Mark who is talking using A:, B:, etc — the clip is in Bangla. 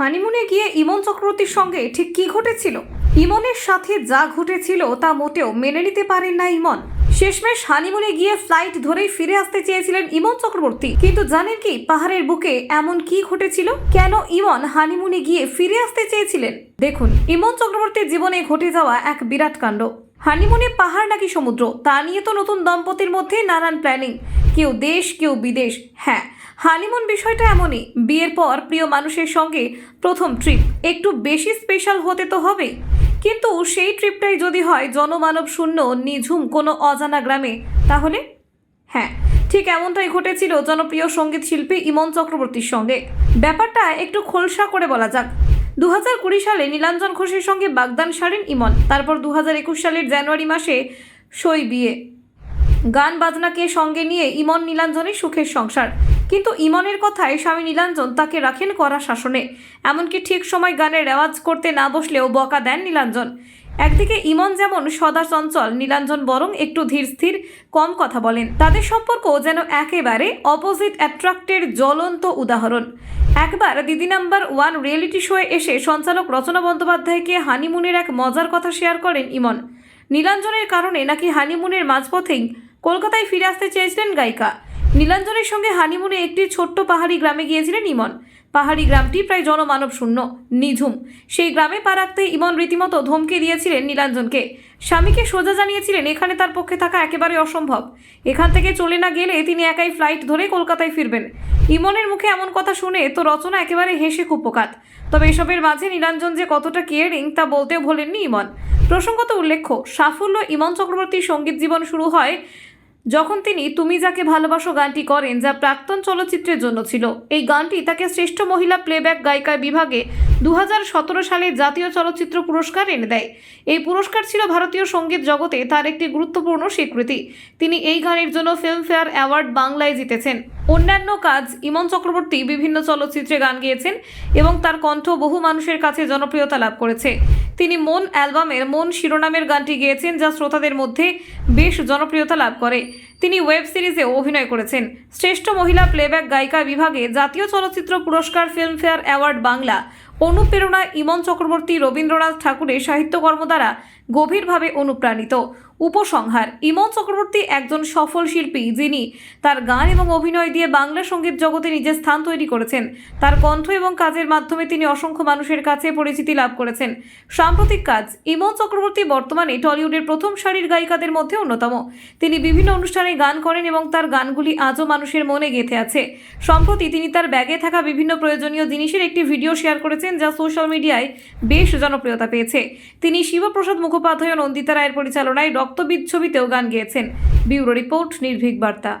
A: হানিমুনে গিয়ে ইমন চক্রবর্তীর সঙ্গে ঠিক কি ঘটেছিল? ইমনের সাথে যা ঘটেছিল তা মোটেও মেনে নিতে পারেন না ইমন। শেষমেশ হানিমুনে গিয়ে ফ্লাইট ধরেই ফিরে আসতে চেয়েছিলেন ইমন চক্রবর্তী। কিন্তু জানেন কি, পাহাড়ের বুকে এমন কি ঘটেছিল? কেন ইমন হানিমুনে গিয়ে ফিরে আসতে চেয়েছিলেন? দেখুন, ইমন চক্রবর্তীর জীবনে ঘটে যাওয়া এক বিরাট কাণ্ড। হানিমুনে পাহাড় নাকি সমুদ্র, তা নিয়ে তো নতুন দম্পতির মধ্যে নানান প্ল্যানিং কেউ দেশ, কেউ বিদেশ। হ্যাঁ হানিমুন বিষয়টা এমনই। বিয়ের পর প্রিয় মানুষের সঙ্গে প্রথম ট্রিপ একটু বেশি স্পেশাল হতে তো হবে কিন্তু সেই ট্রিপটাই যদি হয় জনমানব শূন্য নিঝুম কোনো অজানা গ্রামে, তাহলে? হ্যাঁ ঠিক এমনটাই ঘটেছিল জনপ্রিয় সংগীত শিল্পী ইমন চক্রবর্তীর সঙ্গে। ব্যাপারটা একটু খোলসা করে বলা যাক। দু হাজার কুড়ি সালে নীলাঞ্জন ঘোষের সঙ্গে বাগদান সারেন ইমন। তারপর দু হাজার একুশ সালের জানুয়ারি মাসে সই বিয়ে। গান বাজনাকে সঙ্গে নিয়ে ইমন নীলাঞ্জনের সুখের সংসার। কিন্তু ইমনের কথায় স্বামী নীলাঞ্জন তাকে রাখেন কড়া শাসনে। এমনকি ঠিক সময় গানের রেওয়াজ করতে না বসলেও বকা দেন নীলাঞ্জন। একদিকে ইমন যেমন সদা চঞ্চল, নীলাঞ্জন বরং একটু ধীর স্থির, কম কথা বলেন। তাদের সম্পর্ক যেন একেবারে অপোজিট অ্যাট্রাক্টের জ্বলন্ত উদাহরণ। একবার দিদি নাম্বার ওয়ান রিয়েলিটি শোয়ে এসে সঞ্চালক রচনা বন্দ্যোপাধ্যায়কে হানিমুনের এক মজার কথা শেয়ার করেন ইমন। নীলাঞ্জনের কারণে নাকি হানিমুনের মাঝপথেই কলকাতায় ফিরে আসতে চেয়েছিলেন গায়িকা। নীলাঞ্জনের সঙ্গে হানিমুনে একটি ছোট্ট পাহাড়ি গ্রামে গিয়েছিলেন ইমন। পাহাড়ি গ্রামটি প্রায় জনমানব শূন্য, নিঝুম। সেই গ্রামে পা রাখতে ইমন রীতিমতো ধমকে দিয়েছিলেন নীলাঞ্জনকে। স্বামীকে সোজা জানিয়েছিলেন, এখানে তার পক্ষে থাকা একেবারে অসম্ভব। এখান থেকে চলে না গেলে তিনি একাই ফ্লাইট ধরে কলকাতায় ফিরবেন। ইমনের মুখে এমন কথা শুনে তো রচনা একেবারে হেসে কুপকাত। তবে এসবের মাঝে নীলাঞ্জন যে কতটা কেয়ারিং তা বলতেও ভোলেননি ইমন। প্রসঙ্গত উল্লেখ্য, সাফল্য ইমন চক্রবর্তীর সংগীত জীবন শুরু হয় যখন তিনি তুমি যাকে ভালোবাসো গানটি করেন, যা প্রাক্তন চলচ্চিত্রের জন্য ছিল, এই গানটি তাকে শ্রেষ্ঠ মহিলা প্লেব্যাক গায়িকা বিভাগে দু হাজার সতেরো সালে জাতীয় চলচ্চিত্র পুরস্কার এনে দেয়। এই পুরস্কার ছিল ভারতীয় সংগীত জগতে তার একটি গুরুত্বপূর্ণ স্বীকৃতি। তিনি এই গানের জন্য ফিল্মফেয়ার অ্যাওয়ার্ড বাংলায় জিতেছেন। অন্যান্য কাজ, ইমন চক্রবর্তী বিভিন্ন চলচ্চিত্রে গান গেয়েছেন এবং তার কণ্ঠ বহু মানুষের কাছে জনপ্রিয়তা লাভ করেছে। তিনি মন অ্যালবামের মন শিরোনামের গানটি গেয়েছেন যা শ্রোতাদের মধ্যে বেশ জনপ্রিয়তা লাভ করে। তিনি ওয়েব সিরিজেও অভিনয় করেছেন। শ্রেষ্ঠ মহিলা প্লেব্যাক গায়িকা বিভাগে জাতীয় চলচ্চিত্র পুরস্কার ফিল্মফেয়ার অ্যাওয়ার্ড বাংলা। অনুপ্রেরণা ইমন চক্রবর্তী, রবীন্দ্রনাথ ঠাকুরের সাহিত্যকর্ম দ্বারা গভীরভাবে অনুপ্রাণিত। উপসংহার। ইমন চক্রবর্তী একজন সফল শিল্পী, যিনি তার গান এবং অভিনয় দিয়ে বাংলা সংগীত জগতে নিজের স্থান তৈরি করেছেন। তার কণ্ঠ এবং কাজের মাধ্যমে তিনি অসংখ্য মানুষের কাছে পরিচিতি লাভ করেছেন। সাম্প্রতিক কাজ, ইমন চক্রবর্তী বর্তমানে টলিউডের প্রথম সারির গায়িকাদের মধ্যে অন্যতম। তিনি বিভিন্ন অনুষ্ঠানে গান করেন এবং তার গানগুলি আজও মানুষের মনে গেঁথে আছে। সম্প্রতি তিনি তার ব্যাগে থাকা বিভিন্ন প্রয়োজনীয় জিনিসের একটি ভিডিও শেয়ার করেছেন, যা সোশ্যাল মিডিয়ায় বেশ জনপ্রিয়তা পেয়েছে। তিনি শিবপ্রসাদ মুখোপাধ্যায় নন্দিতা রায়ের পরিচালনায় রক্তবিদ ছবিতেও গান গেয়েছেন। ব্যুরো রিপোর্ট নির্ভীক বার্তা।